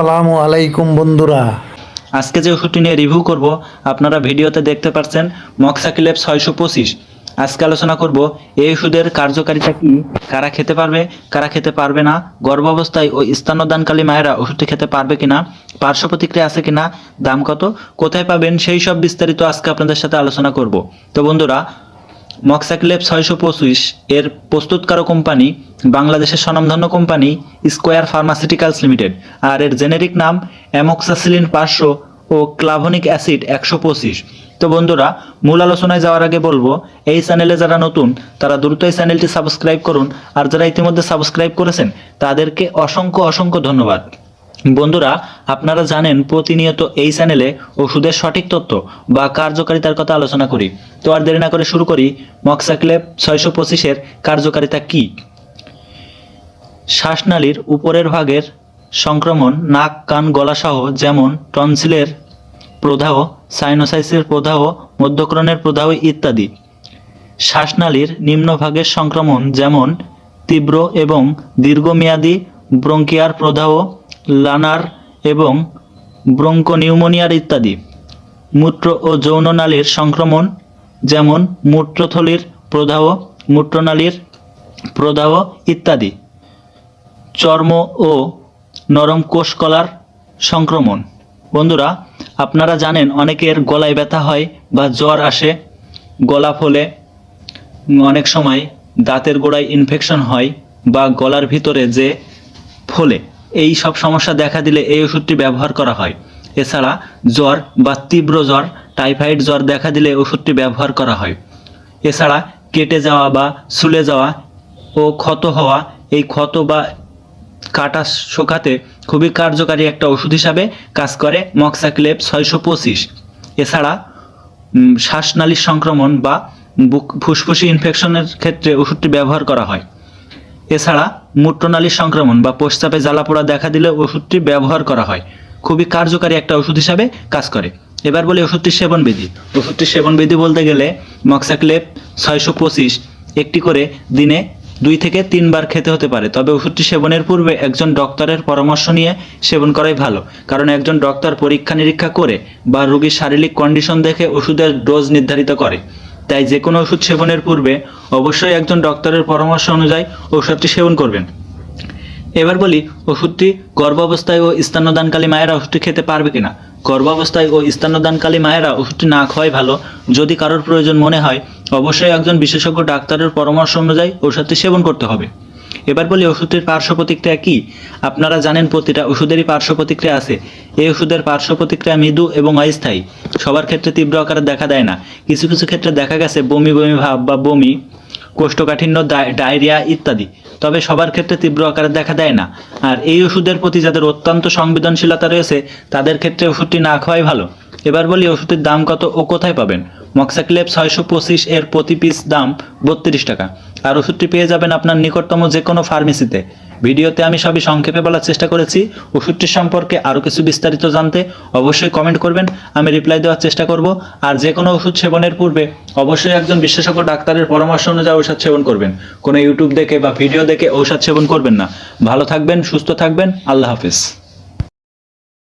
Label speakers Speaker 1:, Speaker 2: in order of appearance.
Speaker 1: আসসালামু আলাইকুম বন্ধুরা।
Speaker 2: আজকে যে ওষুধটি নিয়ে রিভিউ করব, আপনারা ভিডিওতে দেখতে পাচ্ছেন মক্সাকিলেপ ছয়শো পঁচিশ। আজকে আলোচনা করব, এই ওষুধের কার্যকারিতা কি, কারা খেতে পারবে, কারা খেতে পারবে না গর্ভাবস্থায় ও স্তন্যদানকালী মায়েরা ওষুধটি খেতে পারবে কিনা, পার্শ্ব প্রতিক্রিয়া আছে কিনা, দাম কত, কোথায় পাবেন, সেই সব বিস্তারিত আজকে আপনাদের সাথে আলোচনা করব। তো বন্ধুরা মক্সাকিলেপ ছয়শো পঁচিশ এর প্রস্তুতকারক কোম্পানি, বাংলাদেশের স্বনামধন্য কোম্পানি স্কোয়ার ফার্মাসিউটিক্যালস লিমিটেড আর এর জেনেরিক নাম অ্যামোক্সাসিলিন পাঁচশো ও ক্লাভনিক অ্যাসিড একশো পঁচিশ। তো বন্ধুরা, মূল আলোচনায় যাওয়ার আগে বলব, এই চ্যানেলে যারা নতুন, তারা দ্রুত এই চ্যানেলটি সাবস্ক্রাইব করুন। আর যারা ইতিমধ্যে সাবস্ক্রাইব করেছেন, তাদেরকে অসংখ্য অসংখ্য ধন্যবাদ। বন্ধুরা, আপনারা জানেন প্রতিনিয়ত এই চ্যানেলে ওষুধের সঠিক তথ্য বা কার্যকারিতার কথা আলোচনা করি। তো আর দেরি না করে শুরু করি, মক্সাক্লেব ছয়শো পঁচিশের কার্যকারিতা কি? শ্বাসনালীর উপরের ভাগের সংক্রমণ, নাক, কান, গলাসহ যেমন টনসিলের প্রদাহ, সাইনোসাইসের প্রদাহ, মধ্যক্রণের প্রদাহ ইত্যাদি। শ্বাসনালীর নিম্নভাগের সংক্রমণ যেমন তীব্র এবং দীর্ঘমেয়াদী ব্রঙ্কিয়ার প্রদাহ লানার এবং ব্রঙ্কনিউমোনিয়ার ইত্যাদি, মূত্র ও যৌননালীর সংক্রমণ, যেমন মূত্রথলির প্রদাহ, মূত্রনালীর প্রদাহ ইত্যাদি, চর্ম ও নরম কোষকলার সংক্রমণ। বন্ধুরা, আপনারা জানেন অনেকের গলায় ব্যথা হয় বা জ্বর আসে, গলা ফলে, অনেক সময় দাঁতের গোড়ায় ইনফেকশন হয় বা গলার ভিতরে যে ফলে। এই সব সমস্যা দেখা দিলে এই ওষুধটি ব্যবহার করা হয়। এছাড়া জ্বর বা তীব্র জ্বর, টাইফয়েড জ্বর দেখা দিলে ওষুধটি ব্যবহার করা হয়। এছাড়া কেটে যাওয়া বা সুলে যাওয়া ও ক্ষত হওয়া, এই ক্ষত বা কাটা শোকাতে খুবই কার্যকারী একটা ওষুধ হিসাবে কাজ করে মক্সাক্লেপ ছয়শো পঁচিশ। এছাড়া শ্বাসনালীর সংক্রমণ বা বুক, ফুসফুসি ইনফেকশনের ক্ষেত্রে ওষুধটি ব্যবহার করা হয়। এছাড়া মূত্রনালীর সংক্রমণ বা প্রস্রাবে জ্বালাপোড়া দেখা দিলে ওষুধটি ব্যবহার করা হয়। খুবই কার্যকারী একটা ওষুধ হিসাবে কাজ করে। এবার বলি ওষুধটির সেবন বিধি ওষুধটির সেবন বিধি বলতে গেলে মক্সাক্লেপ ছয়শো পঁচিশ, একটি করে দিনে দুই থেকে তিনবার খেতে হতে পারে। তবে ওষুধটি সেবনের পূর্বে একজন ডক্টরের পরামর্শ নিয়ে সেবন করাই ভালো। কারণ একজন ডক্টর পরীক্ষা নিরীক্ষা করে বা রোগীর শারীরিক কন্ডিশন দেখে ওষুধের ডোজ নির্ধারিত করে। তাই যে কোনো ওষুধ সেবনের পূর্বে অবশ্যই একজন ডক্টরের পরামর্শ অনুযায়ী ওষুধটি সেবন করবেন। এবার বলি, ওষুধটি গর্ভাবস্থায় ও স্তন্যদানকালী মায়েরা ওষুধটি খেতে পারবে কিনা? গর্ভাবস্থায় ও স্তন্যদানকালী মায়েরা ওষুধটি না খাওয়াই ভালো। যদি কারোর প্রয়োজন মনে হয়, অবশ্যই একজন বিশেষজ্ঞ ডাক্তারের পরামর্শ অনুযায়ী ওষুধটি সেবন করতে হবে। এবার বলি ওষুধটির পার্শ্ব প্রতিক্রিয়া কি? আপনারা জানেন প্রতিটা ওষুধেরই পার্শ্ব প্রতিক্রিয়া আছে। এই ওষুধের পার্শ্ব প্রতিক্রিয়া মৃদু এবং অস্থায়ী। সবার ক্ষেত্রে তীব্র আকারে দেখা দেয় না। কিছু কিছু ক্ষেত্রে দেখা গেছে বমি বমি ভাব বা বমি, কোষ্ঠকাঠিন্য ডায়- ডায়রিয়া ইত্যাদি। তবে সবার ক্ষেত্রে তীব্র আকারে দেখা দেয় না। আর এই ওষুধের প্রতি যাদের অত্যন্ত সংবেদনশীলতা রয়েছে, তাদের ক্ষেত্রে ওষুধটি না খাওয়াই ভালো। এবার বলি ওষুধের দাম কত ও কোথায় পাবেন? মক্সাক্লেপ ছয়শো পঁচিশ এর প্রতি পিস দাম বত্রিশ টাকা। আর ওষুধটি পেয়ে যাবেন আপনার নিকটতম যে কোনো ফার্মেসিতে ভিডিওতে আমি সবই সংক্ষেপে বলার চেষ্টা করেছি। ওষুধটির সম্পর্কে আরও কিছু বিস্তারিত জানতে অবশ্যই কমেন্ট করবেন। আমি রিপ্লাই দেওয়ার চেষ্টা করব। আর যে কোনো ওষুধ সেবনের পূর্বে অবশ্যই একজন বিশেষজ্ঞ ডাক্তারের পরামর্শ অনুযায়ী ঔষধ সেবন করবেন। কোনো ইউটিউব দেখে বা ভিডিও দেখে ঔষধ সেবন করবেন না। ভালো থাকবেন, সুস্থ থাকবেন। আল্লাহ হাফিজ।